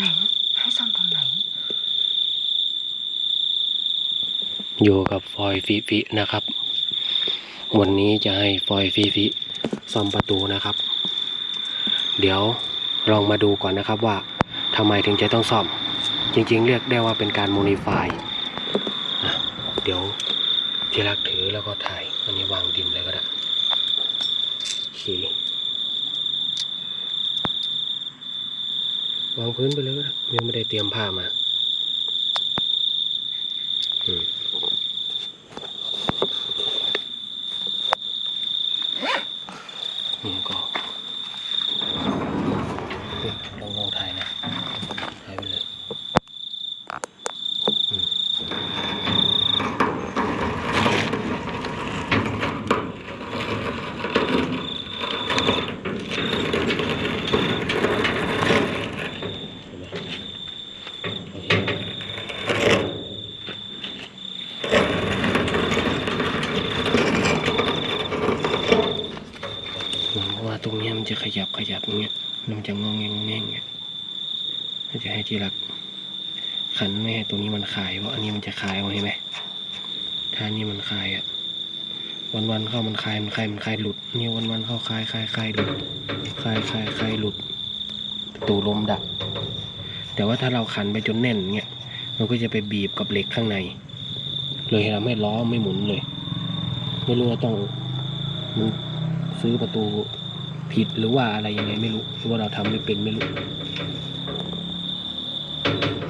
ไหน ให้ซ่อมตรงไหน อยู่กับฟอยฟิฟินะครับ วันนี้จะให้ฟอยฟิฟิซ่อมประตูนะครับ เดี๋ยวลองมาดูก่อนนะครับว่าทำไมถึงจะต้องซ่อม จริงๆ เรียกได้ว่าเป็นการโมนิฟายเดี๋ยวที่รักถือแล้วก็ถ่าย อันนี้วางดินเลยก็ได้โอเค วางพื้นไปเลยก็ได้ยังไม่ได้เตรียมผ้ามาอืม นี่ก็ลองลองถ่ายนะ ถ่ายไปเลยอืมเห็นไหมโอเคเพราะว่าตรงเนี้ ยมันจะขยับขยับอย่างเงี้ยมันจะงองแงงงอแงงเงี้ยถ้าจะให้ที่รักขันไม่ให้ตัวนี้มันคลายเพราะอันนี้มันจะคลายเอาเห็นไหมถ้านี้มันคลายอะวันวันๆเข้ามันคลายมันคลายมันคลายหลุดนี่วันวันๆเข้าคลายคลายคลายหลุดคลายคลายคลายหลุดประตูลมดับ แต่ว่าถ้าเราขันไปจนแน่นเงี้ยมันก็จะไปบีบกับเหล็กข้างใน เลยทำให้ล้อไม่หมุนเลย ไม่รู้ว่าต้องมันซื้อประตู ผิดหรือว่าอะไรยังไงไม่รู้หรือว่าเราทำไม่เป็นไม่รู้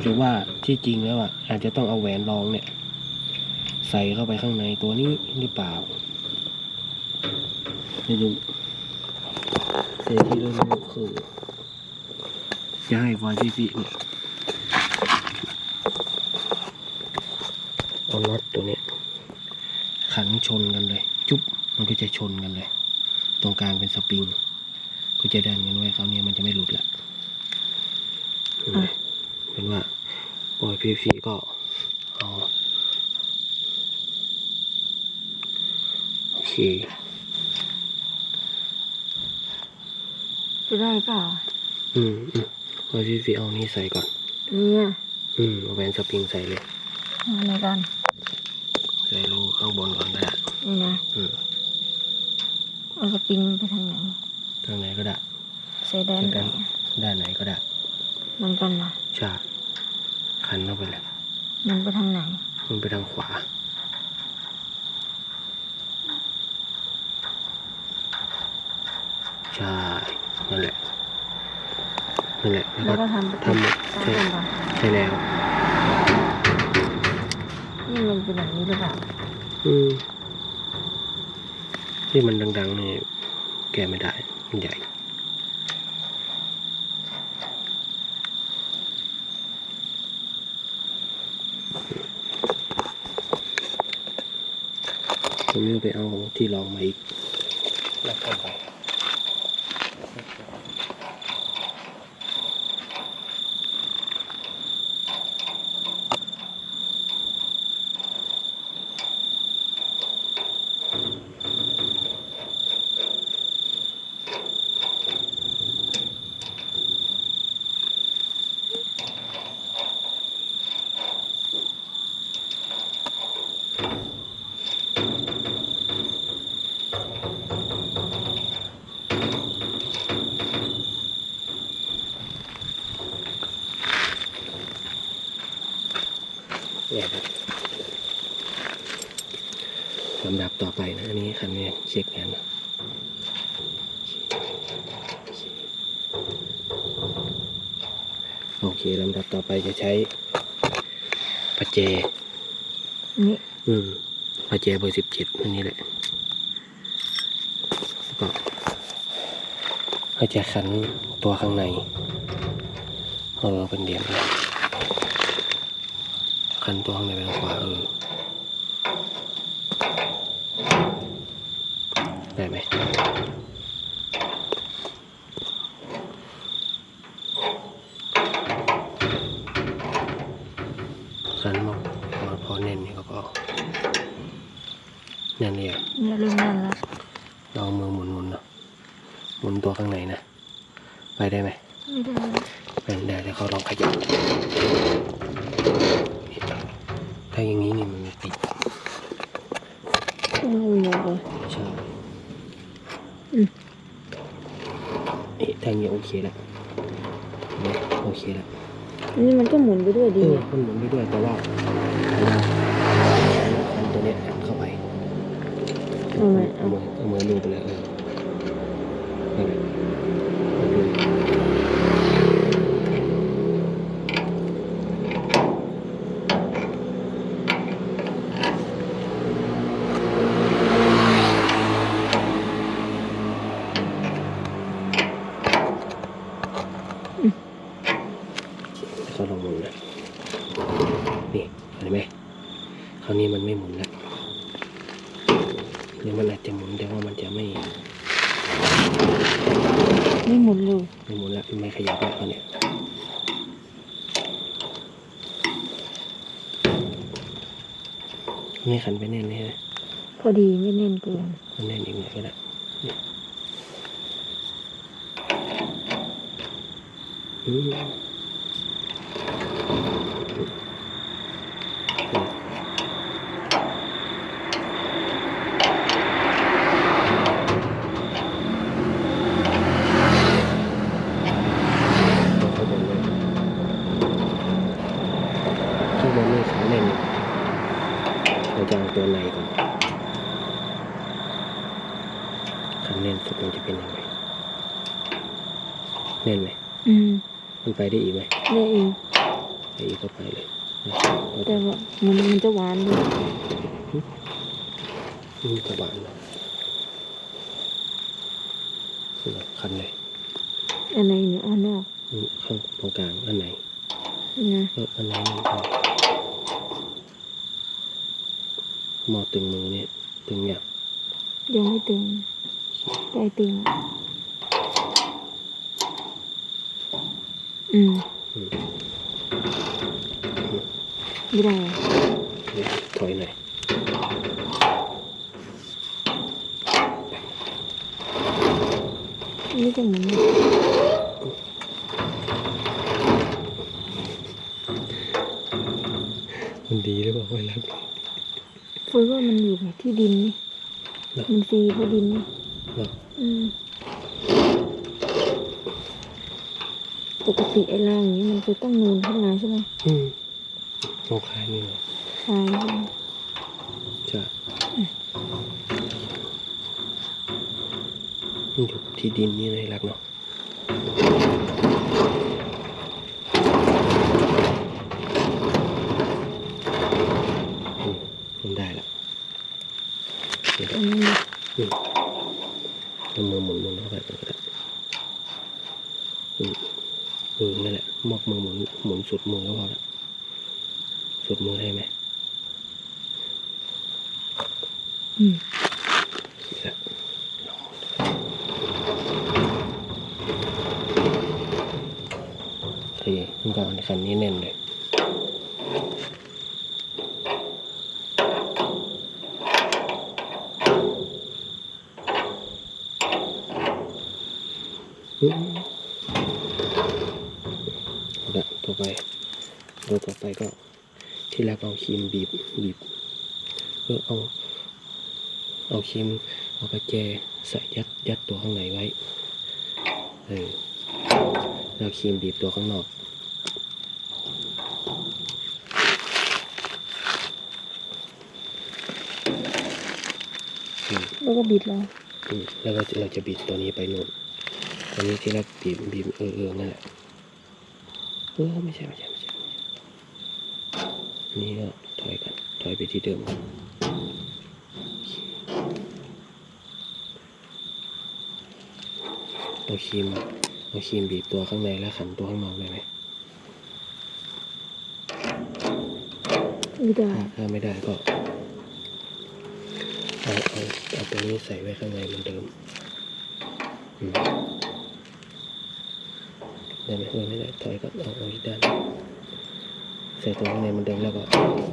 หรือว่าที่จริงแล้วอะอาจจะต้องเอาแหวนรองเนี่ย ใส่เข้าไปข้างในตัวนี้หรือเปล่าไม่รู้แต่ที่รู้คือจะให้ฟอยพี่พี่เนี่ยเอาน็อตตัวนี้ขันชนกันเลย จุ๊บมันก็จะชนกันเลย ตรงกลางเป็นสปริง ก็จะดันกันไว้เขาวเนี่ยมันจะไม่หลุดละเห็นไหมเป็นว่าปล่อยพีพีก็เอาโอเคจะได้เปล่า อืมอืมปล่อยพีพีเอานี่ใส่ก่อนเนี่ยอืมเอาแหวนสปริงใส่เลยเอาอะไรกันใส่รูข้างบนก่อนก็ได้นี่นะอืมเอาสปริงไปทางไหนทางไหนก็ได้ใส่ด้านไหนด้านด้านไหนก็ได้มันกันนะใช่คันเข้าไปเลยมันไปทางไหน มันไปทางขวา ใช่ นั่นแหละ นั่นแหละ แล้วแล้วก็ก็ทำไปทำหมดตามใช่กันปะใช่แล้ว นี่มันเป็นอย่างนี้หรือเปล่า อืมที่มันดังๆนี่แกะไม่ได้มัน ใหญ่ผมจะไปเอาที่รองมาอีกแล้วเข้าไป เนี่ยครับลำดับต่อไปนะ อันนี้คันนี้เช็คกันนะโอเคลำดับต่อ ไปจะใช้ประแจนี่อืมประแจเบอร์สิบเจ็ดอันนี้แหละแล้วก็เขาจะขันตัวข้างในเออเป็นเหรียญเลยขันตัวข้างในไปทางขวาเออ ได้ไหมขันมองพอพอเน้นนี่ก็พอแน่นเลยอะ เนี่ยเริ่มนั่นแล้ว เราเอามือหมุนๆเนาะหมุนตัว ข้างในนะ ไปได้ไหมไม่ได้นั่นได้แล้วเขาลองขยับถ้าอย่างนี้นี่มันติดต้องเอาหมดเลยใช่อืมเอ๊ะทางนี้โอเคแล้วเนี่ยโอเคแล้วอันนี้มันก็หมุนไปด้วยเอดีอเนี่ยมันหมุนไปด้วยแต่ว่าแต่ว่าคันตัวเนี้ยอัดเข้าไปเอาไหมเอาเอามือเอามือลูบไปเลยเออนั่นแหละเอาลูบแล้วก็ลองหมุนนะนี่เห็นไหมคราวนี้มันไม่หมุนแล้วหรือมันอาจจะหมุนแต่ว่ามันจะไม่ ไม่หมุนเลย ไม่หมุนแล้วไม่ขยับแล้วตอนเนี้ย นี่ขันไปแน่นนี่นะพอดีไม่แน่นเกินมันแน่นอีกหน่อยก็ได้เนี่ยอืมเอาข้างบนเลยข้างบนนี่ขันแน่นอยู่เราจะเอา ตัวในก่อนคันแน่นสุดมันจะเป็นยังไงแน่นไหมอืมมันไปได้อีกไหมได้เองไปอีกก็ไปเลยนะเอาแต่ว่ามันมันจะหวานดีนี่กระบาลนะนี่นะคันเลยอันไหนเนี่ยเอานอกนี่ข้างตรงกลางอันไหนนี่นะเอออันไหนนี่เอา หมอตึงมือเนี่ยตึงเนี่ยงยังไม่ตึงใกล้ตึงละอืมอืมไม่ได้อะเดี๋ยวถอยหน่อยอันนี่จะหมุนเนี่ยมันดีหรือเปล่าเวลา เฟิร์สว่ามันอยู่ที่ดินนี่มันฟรีเพราะดินนี่อืมปกติไอ้รางอย่างนี้มันจะต้องนูนขึ้นมาใช่ไหมอืมโอเคนี่เหรอคลายใช่จะมันอยู่ที่ดินนี่เลยรักเนาะ อืมมันได้ละเดี๋ยว อันนี้ อืมเอามือหมุนหมุนเข้าไปก็ได้อืมอืมนั่นแหละ มอกมือหมุนหมุนสุดมือก็พอละสุดมือได้ไหมอืมแล้วโอเคมันก็อันคันนี้แน่นเลย อืมเอาละต่อไปตัวต่อ ไปก็ ที่แรกเอาครีมบีบบีบเออเอา เอาครีมเอากระแจใส่ยัดยัดตัวข้างในไว้เออแล้วครีมบีบตัวข้างนอกอืมแล้วก็บิดเราอืมแล้วก็เราจะบีบตัวนี้ไปนู่นตัวนี้ที่แรกบีบบีบเออเออนั่นแหละเออไม่ใช่ไม่ใช่ไม่ใช่ไม่ใช่อั นนี่ก็ถอยกันถอยไปที่เดิมเอาครีมเอาครีมบีบตัวข้างในแล้วขันตัวข้างนอกได้ไหมไม่ได้ถ้าไม่ได้ก็เอาเอาเอาตัวนี้ใส่ไว้ข้างในเหมือนเดิมอืมได้ไหมเออไม่ได้ถอยก็เอาเอาอีกด้าน ใส่ตัวข้างในเหมือนเดิมแล้วก็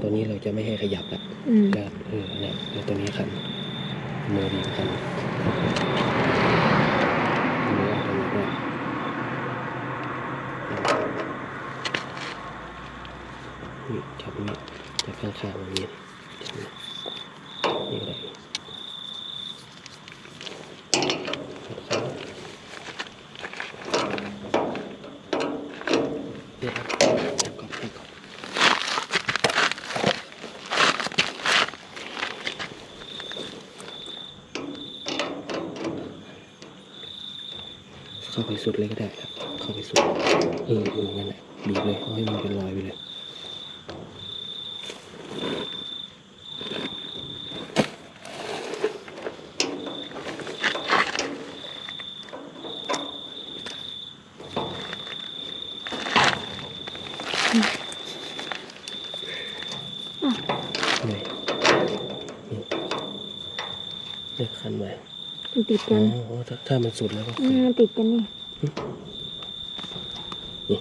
ตัวนี้เราจะไม่ให้ขยับละอืม แล้วเออเนี่ยแล้วตัวนี้ขันมือดีบขันมือเอาตัวนี้ก็ นี่จับนี่จับข้างๆมันนี่จับนี่นี่ก็ได้จับข้างเดี๋ยวครับจับก่อนให้ก่อน เข้าไปสุดเลยก็ได้ครับ เข้าไปสุด เออเออนั่นแหละบีบเลยให้มันเป็นรอยไปเลยนี่นี่เลือกคันไว้ติดกัน ถ้าถ้ามันสุดแล้วก็อืมมันติดกันนี่นี่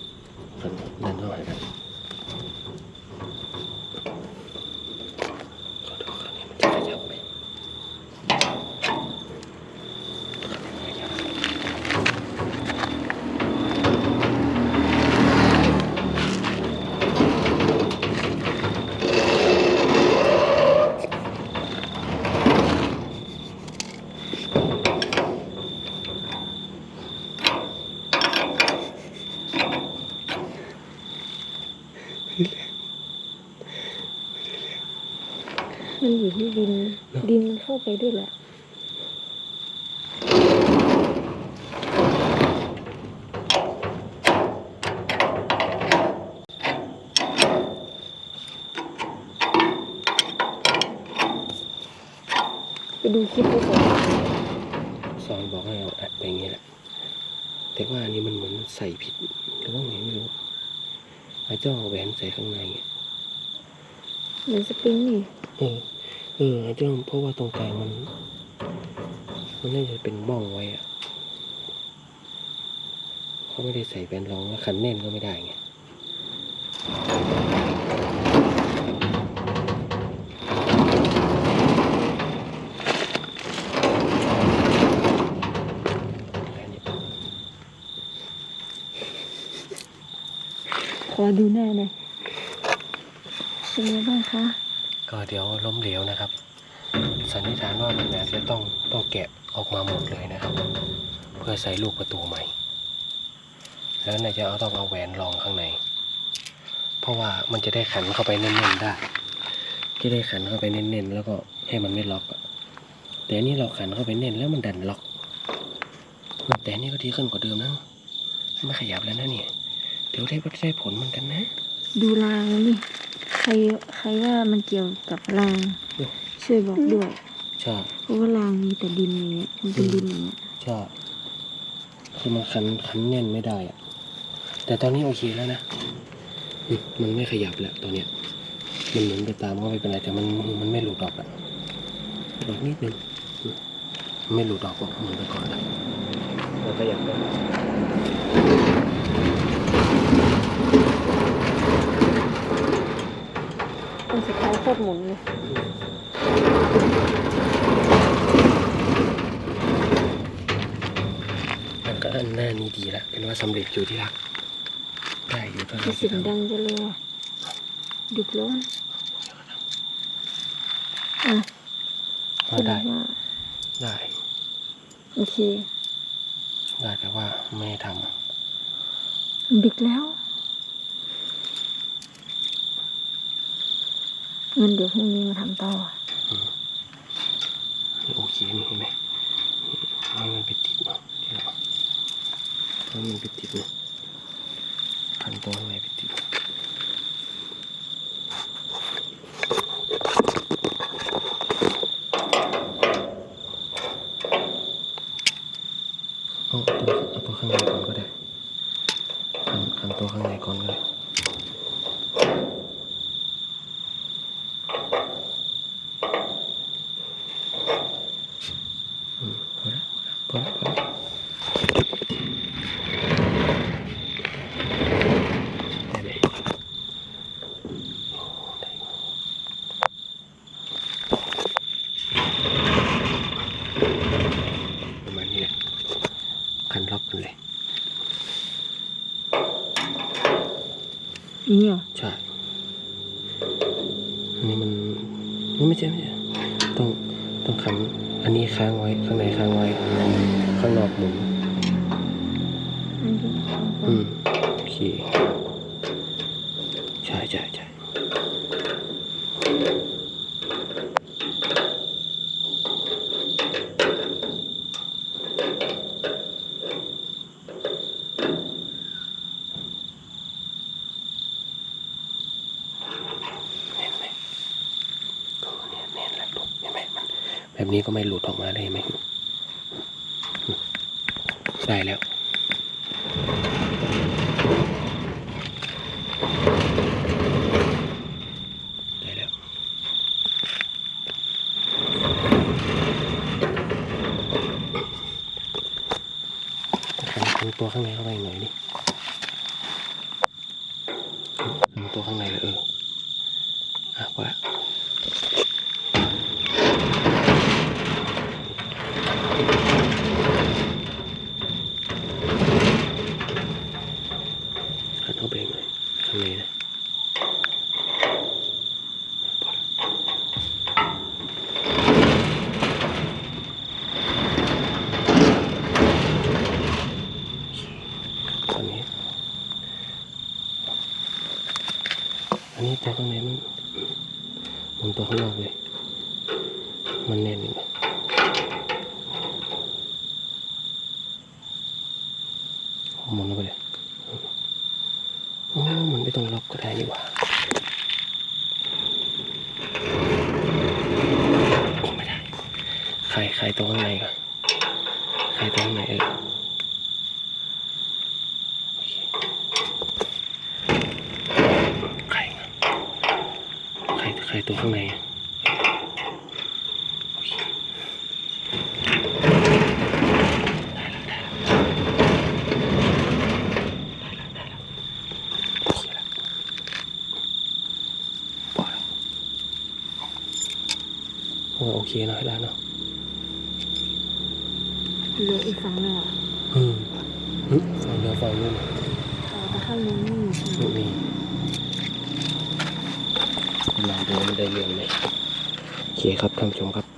คันดันเข้าไปครับขอดูคันนี้มันจะขยับไหมคันนี้ไม่ขยับ嗯 มันอยู่ที่ดิน ดินมันเข้าไปด้วยแหละไปดูคลิปไปก่อนสอนบอกให้เอาอัดไปอย่างนี้แหละ แต่ว่าอันนี้มันเหมือนใส่ผิดหรือว่าไงไม่รู้ไอ้เจ้าเอาแหวนใส่ข้างในไง เหมือนสปริงนี่ เออ เออเจ้าเพราะว่าตรงกลางมัน มันน่าจะเป็นบ้องไว้อะเขาไม่ได้ใส่แบนรองแล้วคันแน่นก็ไม่ได้ไง แค่นี้ ขอดูหน้าหน่อยเป็นไงบ้างคะ ก็เดี๋ยวล้มเหลวนะครับ สันนิษฐานว่ามันอาจจะต้องต้องแกะออกมาหมด เลยนะครับเพื่อใส่ลูกประตูใหม่ แล้วนายจะเอาต้องเอาแหวนรองข้างใน เพราะว่ามันจะได้ขันเข้าไปแน่นๆได้ จะได้ขันเข้าไปแน่นๆ แล้วก็ให้มันไม่ล็อกอะแต่อันนี้เราขันเข้าไปแน่นแล้วมันดันล็อก แต่อันนี่ก็ดีขึ้นกว่าเดิมนะไม่ขยับแล้วนะเนี่ยเดี๋ยวได้ได้ผลเหมือนกันนะ ดูรางนี่ใครใครว่ามันเกี่ยวกับรางอืมช่วยบอกด้วย ใช่เพราะว่ารางมีแต่ดินอย่างเงี้ยมันเป็นดินอย่างเงี้ยใช่คือมันขันขันแน่นไม่ได้อะแต่ตอนนี้โอเคแล้วนะอืมมันไม่ขยับแล้วตอนเนี้ย มันหมุนไปตามก็ไม่เป็นไรแต่มันมันไม่หลุดออกอะหลุดนิดนึงอืมมันไม่หลุดออกหรอกหมุนไปก่อนแล้วเราขยับได้คนสุดท้ายโคตรหมุนเลย มั นก็อันหน้านี้ดีละเป็นว่าสำเร็จอยู่ที่รัก ได้อยู่เท่าที่ที่เสียงดังจะเลยว่ะดึกแล้วนะอะเอาได้แสว่าได้ โอเค ได้แต่ว่าไม่ให้ทดึกแล้วงั้นเดี๋ยวพรุ่งนี้มาทำต่อำนี่โอเคนี่เห็นไหมนี่ให้มันไปติดเนาะ ที่เราให้มันไปติดเนาะพันตัวข้างในไปติด ประมาณนี้แหละคันล็อกกันเลยนี่เหรอใช่อันนี้มันนี่ไม่ใช่ไม่ใช่ต้องต้องขันอันนี้ค้างไว้ข้างในค้างไว้ ข้างนอกหมุนอืมโอเค แบบนี้ก็ไม่หลุดออกมาได้ไหมได้แล้ว ได้แล้ว ตัวข้างในเข้าไปหน่อยดิตัวข้างในเลยเออ อะพอละขันเข้าไปอีกหน่อยข้างในนะ อันนี้ อันนี้ตัวข้างในมันมันตัวข้างนอกเลย มันแน่นอยู่นะหมุนเข้าไปเลยโอ้มันไม่ต้องล็อกก็ได้นี่หว่าโอ้ไม่ได้ใครใครตัวข้างในก่อนใครตัวข้างในเออ ไข่ไข่ไข่ตัวข้างในอะโอเคได้แล้วได้แล้วได้แล้วได้แล้วโอเคแล้วพอแล้ว โอ้โอเคเนอะได้เนาะเหลืออีกฝั่งหนึ่งอะอืมอืมฟังเดี๋ยวฟังนู่นต่อไปข้างนู้นนี่นู่นนี่ลองดูว่ามันได้เรื่องไหมโอเคครับท่านผู้ชมครับ